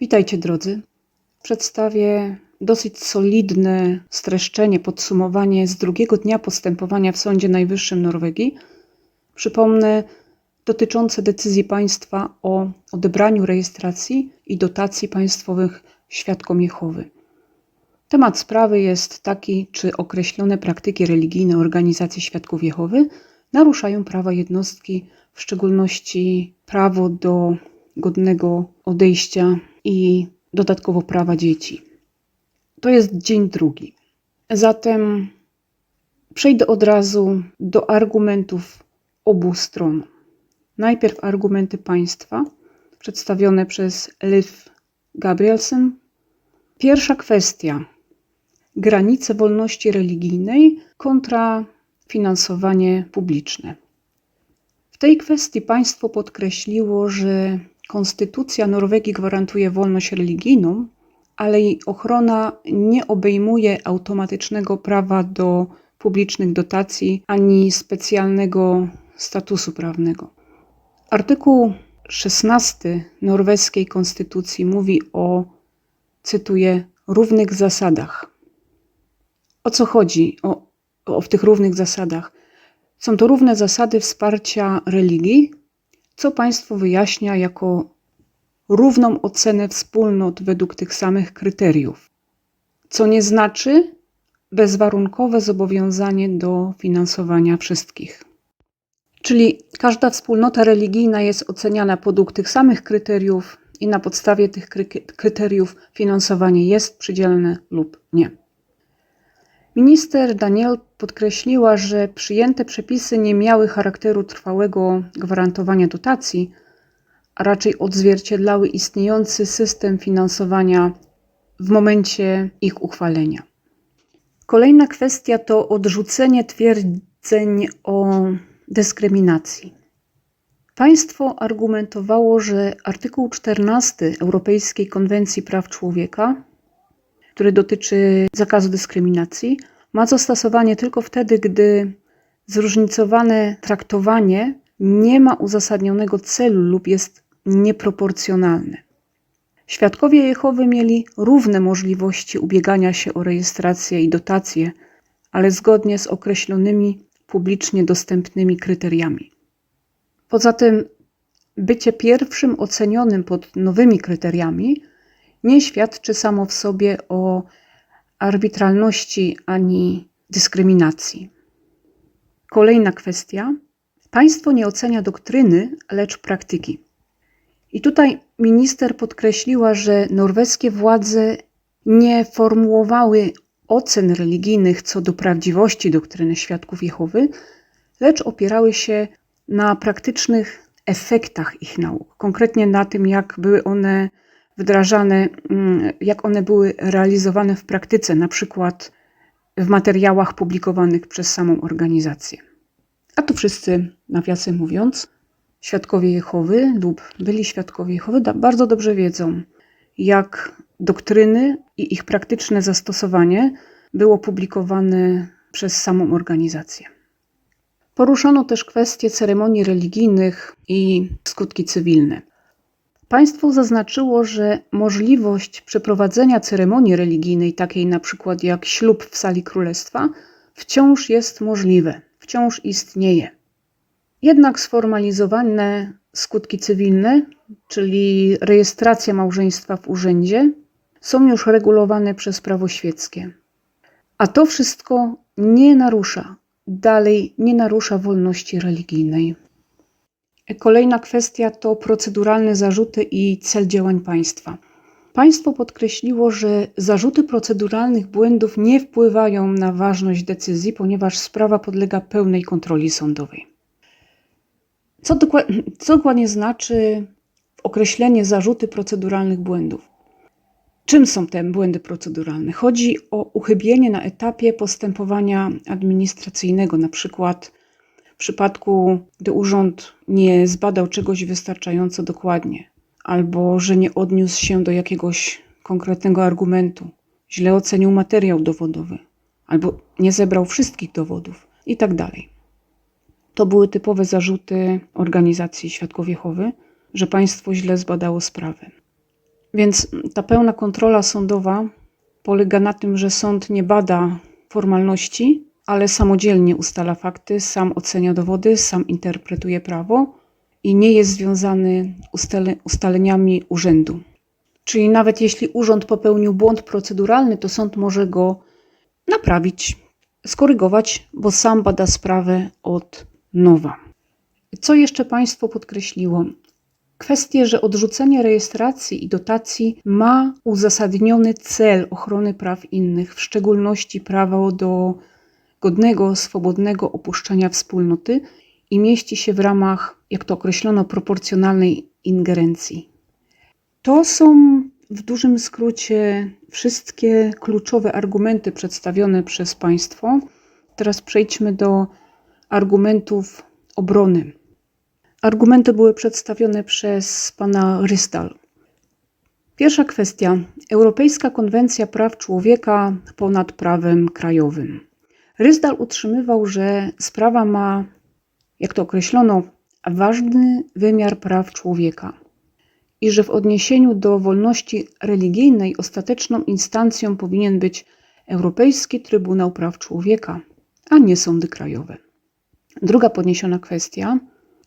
Witajcie drodzy. Przedstawię dosyć solidne streszczenie, podsumowanie z drugiego dnia postępowania w Sądzie Najwyższym Norwegii. Przypomnę, dotyczące decyzji państwa o odebraniu rejestracji i dotacji państwowych świadkom Jehowy. Temat sprawy jest taki, czy określone praktyki religijne organizacji świadków Jehowy naruszają prawa jednostki, w szczególności prawo do godnego odejścia i dodatkowo prawa dzieci. To jest dzień drugi. Zatem przejdę od razu do argumentów obu stron. Najpierw argumenty państwa przedstawione przez Liv Gabrielsen. Pierwsza kwestia: granice wolności religijnej kontra finansowanie publiczne. W tej kwestii państwo podkreśliło, że Konstytucja Norwegii gwarantuje wolność religijną, ale jej ochrona nie obejmuje automatycznego prawa do publicznych dotacji ani specjalnego statusu prawnego. Artykuł 16 norweskiej konstytucji mówi o, cytuję, równych zasadach. O co chodzi o, o w tych równych zasadach? Są to równe zasady wsparcia religii, co państwo wyjaśnia jako równą ocenę wspólnot według tych samych kryteriów, co nie znaczy bezwarunkowe zobowiązanie do finansowania wszystkich. Czyli każda wspólnota religijna jest oceniana według tych samych kryteriów i na podstawie tych kryteriów finansowanie jest przydzielne lub nie. Minister Daniel podkreśliła, że przyjęte przepisy nie miały charakteru trwałego gwarantowania dotacji, a raczej odzwierciedlały istniejący system finansowania w momencie ich uchwalenia. Kolejna kwestia to odrzucenie twierdzeń o dyskryminacji. Państwo argumentowało, że artykuł 14 Europejskiej Konwencji Praw Człowieka, który dotyczy zakazu dyskryminacji, ma zastosowanie tylko wtedy, gdy zróżnicowane traktowanie nie ma uzasadnionego celu lub jest nieproporcjonalne. Świadkowie Jehowy mieli równe możliwości ubiegania się o rejestrację i dotację, ale zgodnie z określonymi publicznie dostępnymi kryteriami. Poza tym, bycie pierwszym ocenionym pod nowymi kryteriami nie świadczy samo w sobie o arbitralności ani dyskryminacji. Kolejna kwestia. Państwo nie ocenia doktryny, lecz praktyki. I tutaj minister podkreśliła, że norweskie władze nie formułowały ocen religijnych co do prawdziwości doktryny świadków Jehowy, lecz opierały się na praktycznych efektach ich nauk, konkretnie na tym, jak były one wdrażane, mm, jak one były realizowane w praktyce, na przykład w materiałach publikowanych przez samą organizację. A to wszyscy, nawiasem mówiąc, świadkowie Jehowy lub byli świadkowie Jehowy bardzo dobrze wiedzą, jak doktryny i ich praktyczne zastosowanie było publikowane przez samą organizację. Poruszono też kwestie ceremonii religijnych i skutki cywilne. Państwo zaznaczyło, że możliwość przeprowadzenia ceremonii religijnej, takiej na przykład jak ślub w sali królestwa, wciąż jest możliwe, wciąż istnieje. Jednak sformalizowane skutki cywilne, czyli rejestracja małżeństwa w urzędzie, są już regulowane przez prawo świeckie. A to wszystko nie narusza, dalej nie narusza wolności religijnej. Kolejna kwestia to proceduralne zarzuty i cel działań państwa. Państwo podkreśliło, że zarzuty proceduralnych błędów nie wpływają na ważność decyzji, ponieważ sprawa podlega pełnej kontroli sądowej. Co, dokładnie, co dokładnie znaczy określenie zarzuty proceduralnych błędów? Czym są te błędy proceduralne? Chodzi o uchybienie na etapie postępowania administracyjnego, na przykład przypadku, gdy urząd nie zbadał czegoś wystarczająco dokładnie, albo że nie odniósł się do jakiegoś konkretnego argumentu, źle ocenił materiał dowodowy, albo nie zebrał wszystkich dowodów itd. Tak to były typowe zarzuty organizacji Świadków Jehowy, że państwo źle zbadało sprawę. Więc ta pełna kontrola sądowa polega na tym, że sąd nie bada formalności, ale samodzielnie ustala fakty, sam ocenia dowody, sam interpretuje prawo i nie jest związany ustale, ustaleniami urzędu. Czyli nawet jeśli urząd popełnił błąd proceduralny, to sąd może go naprawić, skorygować, bo sam bada sprawę od nowa. Co jeszcze Państwo podkreśliło? Kwestię, że odrzucenie rejestracji i dotacji ma uzasadniony cel ochrony praw innych, w szczególności prawo do godnego, swobodnego opuszczenia wspólnoty i mieści się w ramach, jak to określono, proporcjonalnej ingerencji. To są w dużym skrócie wszystkie kluczowe argumenty przedstawione przez Państwo. Teraz przejdźmy do argumentów obrony. Argumenty były przedstawione przez pana Rystal. Pierwsza kwestia. Europejska Konwencja Praw Człowieka ponad prawem krajowym. Rysdal utrzymywał, że sprawa ma, jak to określono, ważny wymiar praw człowieka i że w odniesieniu do wolności religijnej ostateczną instancją powinien być Europejski Trybunał Praw Człowieka, a nie sądy krajowe. Druga podniesiona kwestia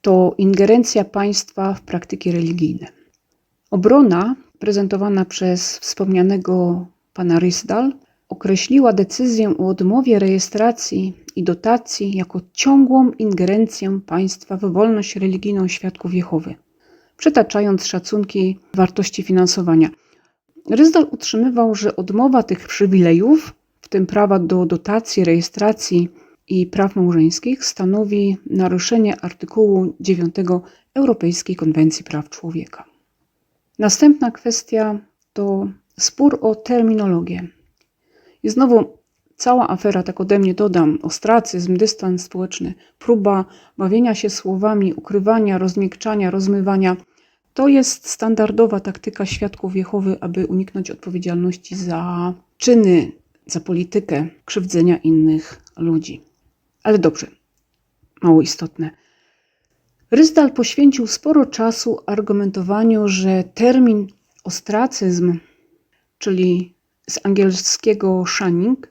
to ingerencja państwa w praktyki religijne. Obrona prezentowana przez wspomnianego pana Rysdal określiła decyzję o odmowie rejestracji i dotacji jako ciągłą ingerencję państwa w wolność religijną świadków Jehowy, przytaczając szacunki wartości finansowania. Ryzdal utrzymywał, że odmowa tych przywilejów, w tym prawa do dotacji, rejestracji i praw małżeńskich, stanowi naruszenie artykułu 9 Europejskiej Konwencji Praw Człowieka. Następna kwestia to spór o terminologię. I znowu cała afera, tak ode mnie dodam, ostracyzm, dystans społeczny, próba bawienia się słowami, ukrywania, rozmiękczania, rozmywania. To jest standardowa taktyka świadków Jehowy, aby uniknąć odpowiedzialności za czyny, za politykę krzywdzenia innych ludzi. Ale dobrze, mało istotne. Ryzdal poświęcił sporo czasu argumentowaniu, że termin ostracyzm, czyli z angielskiego shunning,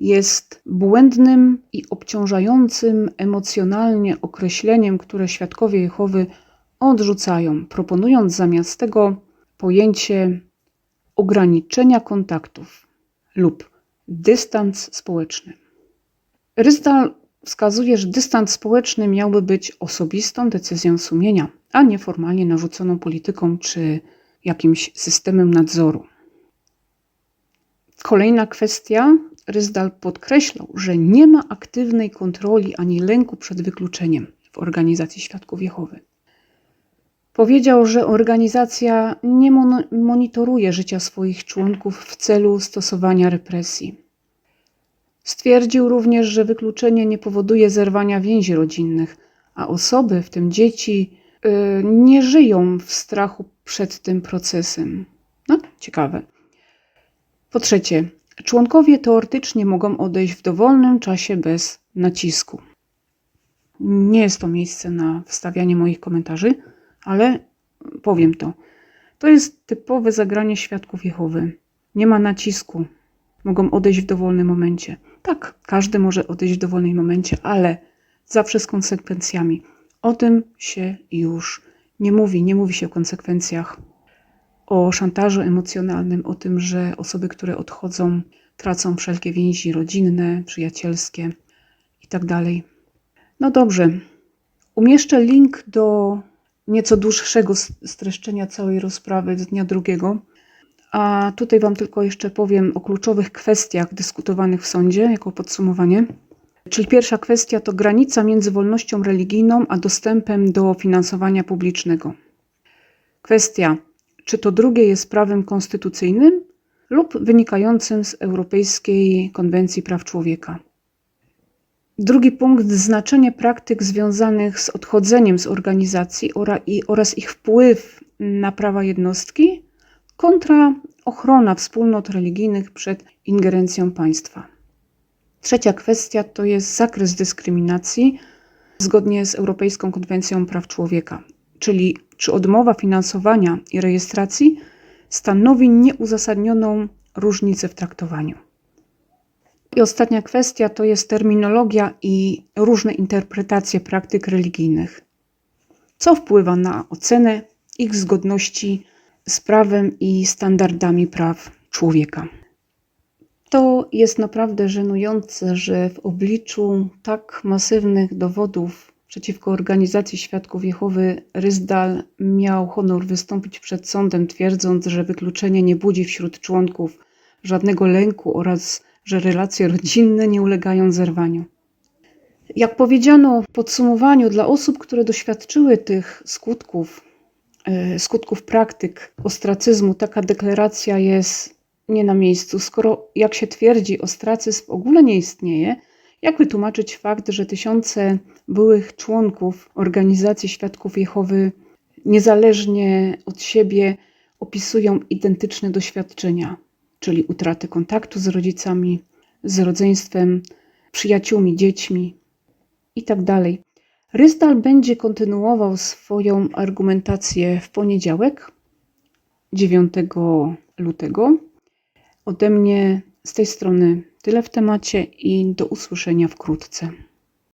jest błędnym i obciążającym emocjonalnie określeniem, które świadkowie Jehowy odrzucają, proponując zamiast tego pojęcie ograniczenia kontaktów lub dystans społeczny. Ryzdal wskazuje, że dystans społeczny miałby być osobistą decyzją sumienia, a nie formalnie narzuconą polityką czy jakimś systemem nadzoru. Kolejna kwestia. Ryzdal podkreślał, że nie ma aktywnej kontroli ani lęku przed wykluczeniem w organizacji Świadków Jehowy. Powiedział, że organizacja nie monitoruje życia swoich członków w celu stosowania represji. Stwierdził również, że wykluczenie nie powoduje zerwania więzi rodzinnych, a osoby, w tym dzieci, yy, nie żyją w strachu przed tym procesem. No, ciekawe. Po trzecie, członkowie teoretycznie mogą odejść w dowolnym czasie bez nacisku. Nie jest to miejsce na wstawianie moich komentarzy, ale powiem to. To jest typowe zagranie świadków Jehowy. Nie ma nacisku. Mogą odejść w dowolnym momencie. Tak, każdy może odejść w dowolnym momencie, ale zawsze z konsekwencjami. O tym się już nie mówi. Nie mówi się o konsekwencjach o szantażu emocjonalnym, o tym, że osoby, które odchodzą, tracą wszelkie więzi rodzinne, przyjacielskie itd. Tak no dobrze. Umieszczę link do nieco dłuższego streszczenia całej rozprawy z dnia drugiego. A tutaj Wam tylko jeszcze powiem o kluczowych kwestiach dyskutowanych w sądzie, jako podsumowanie. Czyli pierwsza kwestia to granica między wolnością religijną a dostępem do finansowania publicznego. Kwestia czy to drugie jest prawem konstytucyjnym lub wynikającym z Europejskiej Konwencji Praw Człowieka. Drugi punkt znaczenie praktyk związanych z odchodzeniem z organizacji oraz ich wpływ na prawa jednostki kontra ochrona wspólnot religijnych przed ingerencją państwa. Trzecia kwestia to jest zakres dyskryminacji zgodnie z Europejską Konwencją Praw Człowieka, czyli czy odmowa finansowania i rejestracji stanowi nieuzasadnioną różnicę w traktowaniu. I ostatnia kwestia to jest terminologia i różne interpretacje praktyk religijnych. Co wpływa na ocenę ich zgodności z prawem i standardami praw człowieka? To jest naprawdę żenujące, że w obliczu tak masywnych dowodów przeciwko organizacji Świadków Jehowy Ryzdal miał honor wystąpić przed sądem, twierdząc, że wykluczenie nie budzi wśród członków żadnego lęku oraz że relacje rodzinne nie ulegają zerwaniu. Jak powiedziano w podsumowaniu, dla osób, które doświadczyły tych skutków, e, skutków praktyk ostracyzmu, taka deklaracja jest nie na miejscu. Skoro, jak się twierdzi, ostracyzm w ogóle nie istnieje, jak wytłumaczyć fakt, że tysiące byłych członków organizacji Świadków Jehowy niezależnie od siebie opisują identyczne doświadczenia, czyli utratę kontaktu z rodzicami, z rodzeństwem, przyjaciółmi, dziećmi itd. Ryzdal będzie kontynuował swoją argumentację w poniedziałek, 9 lutego. Ode mnie z tej strony tyle w temacie i do usłyszenia wkrótce.